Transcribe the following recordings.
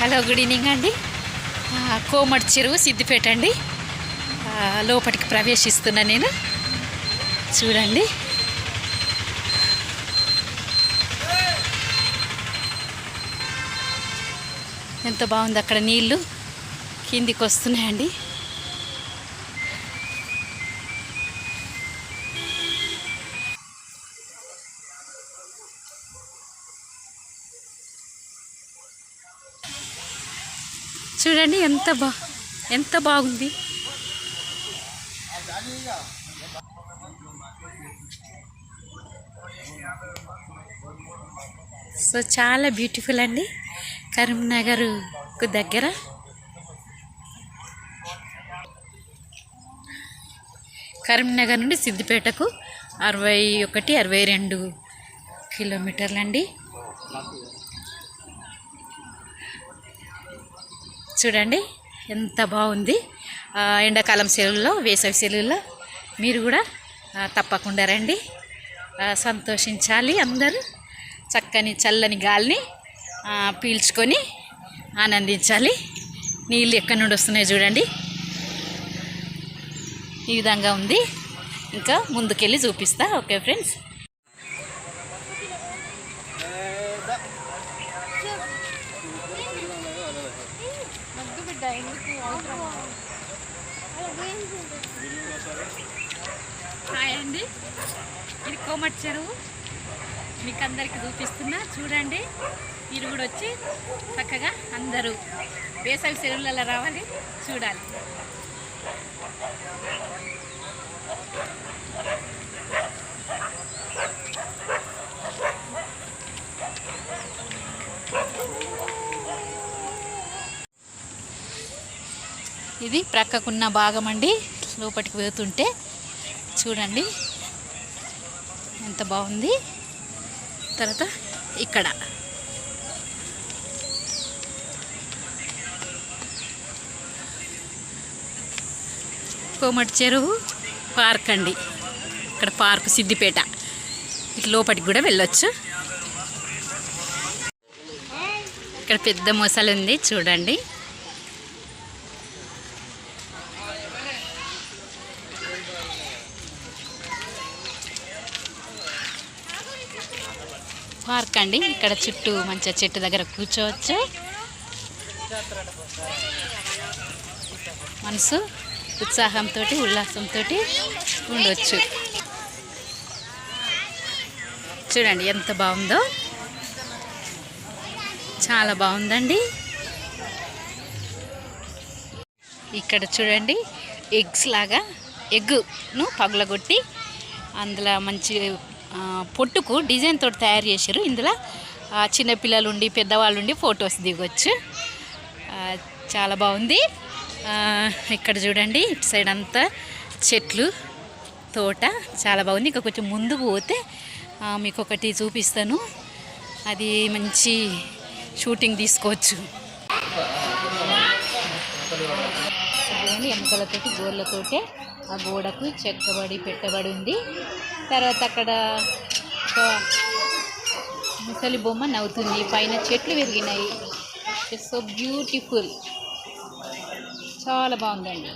Hello good evening అండి. కోమటి చెరువు సిద్దిపేట అండి. లోపటికి లోపలికి ప్రవేశిస్తున్నా నేను. చూడండి. ఎంత బాగుంది అక్కడ నీళ్ళు కిందికి వస్తున్నాయండి. చూడండి ఎంత బా ఎంత బాగుంది. సో చాలా బ్యూటిఫుల్ అండి. కరీంనగర్కు దగ్గర. కరీంనగర్ నుండి సిద్దిపేటకు అరవై ఒకటి అరవై రెండు కిలోమీటర్లండి. చూడండి ఎంత బాగుంది. ఎండాకాలం సెలవుల్లో వేసవి సెలవుల్లో మీరు కూడా తప్పకుండా రండి. సంతోషించాలి అందరూ. చక్కని చల్లని గాలిని పీల్చుకొని ఆనందించాలి. నీళ్ళు ఎక్కడి నుండి వస్తున్నాయి చూడండి. ఈ విధంగా ఉంది. ఇంకా ముందుకెళ్ళి చూపిస్తా. Okay friends. హాయ్ అండి. ఇది కోమటి చెరువు. మీకు అందరికి చూపిస్తున్నా. చూడండి. మీరు కూడా వచ్చి చక్కగా అందరూ వేసవి సెలవులలో రావాలి. చూడాలి. ఇది ప్రక్కకున్న భాగం అండి లోపలికి వెళ్తుంటే చూడండి. ఎంత బాగుంది. తర్వాత ఇక్కడ. కోమటి చెరువు పార్క్ అండి. ఇక్కడ పార్క్ సిద్దిపేట. ఇటు లోపలికి కూడా వెళ్ళొచ్చు. ఇక్కడ పెద్ద మొసలు ఉంది చూడండి. పార్క్ అండి. ఇక్కడ చుట్టూ మంచిగా చెట్టు దగ్గర కూర్చోవచ్చు. మనసు ఉత్సాహంతో ఉల్లాసంతో ఉండొచ్చు. చూడండి ఎంత బాగుందో. చాలా బాగుందండి. ఇక్కడ చూడండి ఎగ్స్ లాగా ఎగ్ను పగులగొట్టి అందులో మంచి పొట్టుకు డిజైన్ తోటి తయారు చేశారు. ఇందులో చిన్నపిల్లలు ఉండి పెద్దవాళ్ళు ఉండి ఫొటోస్ దిగొచ్చు. చాలా బాగుంది. ఇక్కడ చూడండి ఇటు సైడ్ అంతా చెట్లు తోట చాలా బాగుంది. ఇంకా కొంచెం ముందుకు పోతే మీకు ఒకటి చూపిస్తాను. అది మంచి షూటింగ్ తీసుకోవచ్చు. ఎముకలతోటి గోర్లతోటే. ఆ గోడకు చెక్కబడి పెట్టబడి ఉంది. తర్వాత అక్కడ ముసలి బొమ్మ నవ్వుతుంది. పైన చెట్లు పెరిగినాయి సో బ్యూటిఫుల్ చాలా బాగుందండి.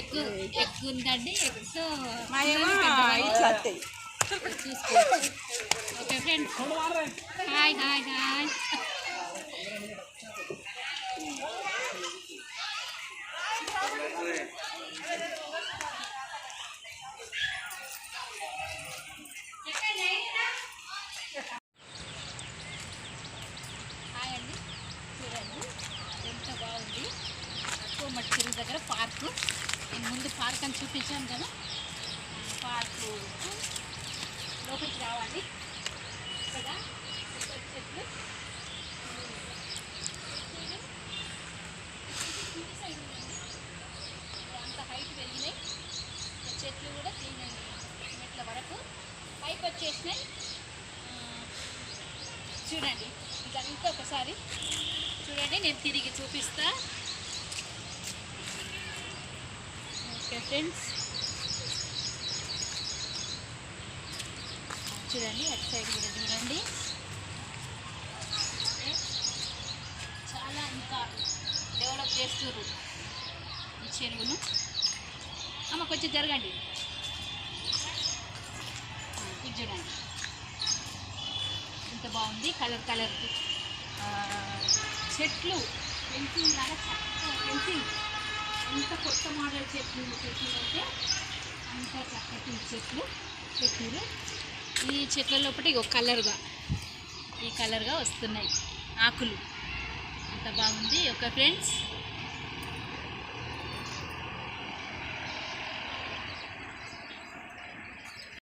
ఎగ్గు ఎగ్గు ఉందండి. Eggs okay friends hi hi hi hi అండి. చూడండి ఎంత బాగుంది. దగ్గర పార్కు. నేను ముందు పార్క్ అని చూపించాను కదా. పార్కు. లోపలికి రావాలి. ఇక్కడ కొబ్బరి చెట్లు. అంత హైట్ వెళ్ళినాయి ఇంకా చెట్లు కూడా తీయండి మెట్ల వరకు. పైకి వచ్చేసినాయి. చూడండి. ఇదంతా ఒకసారి చూడండి నేను తిరిగి చూపిస్తా. ఓకే ఫ్రెండ్స్ చూడండి అటు సైడ్ కూడా చూడండి. చాలా ఇంకా డెవలప్ చేస్తున్నారు ఈ చెరువును. అమ్మ కొంచెం జరగండి. ఇది చూడండి. ఎంత బాగుంది కలర్ కలర్. చెట్లు ఫెన్సింగ్ లాగా చక్కగా ఫెన్సింగ్ ఎంత కొత్త మోడల్ చెట్లు చెట్లు అంటే అంత చక్కటి చెట్లు పెట్టారు ఈ చెట్ల లోపల ఇక కలర్గా ఈ కలర్గా వస్తున్నాయి ఆకులు. అంత బాగుంది. ఒక ఫ్రెండ్స్